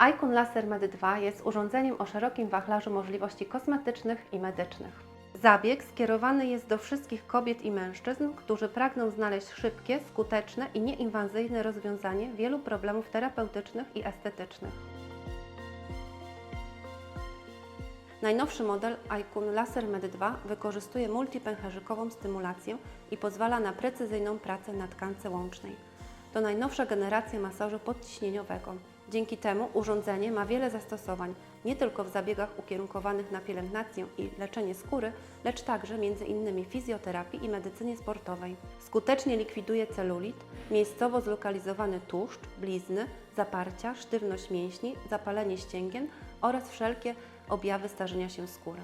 Icon Laser Med 2 jest urządzeniem o szerokim wachlarzu możliwości kosmetycznych i medycznych. Zabieg skierowany jest do wszystkich kobiet i mężczyzn, którzy pragną znaleźć szybkie, skuteczne i nieinwazyjne rozwiązanie wielu problemów terapeutycznych i estetycznych. Najnowszy model Icon Laser Med 2 wykorzystuje multipęcherzykową stymulację i pozwala na precyzyjną pracę na tkance łącznej. To najnowsza generacja masażu podciśnieniowego. Dzięki temu urządzenie ma wiele zastosowań, nie tylko w zabiegach ukierunkowanych na pielęgnację i leczenie skóry, lecz także m.in. fizjoterapii i medycynie sportowej. Skutecznie likwiduje celulit, miejscowo zlokalizowany tłuszcz, blizny, zaparcia, sztywność mięśni, zapalenie ścięgien oraz wszelkie objawy starzenia się skóry.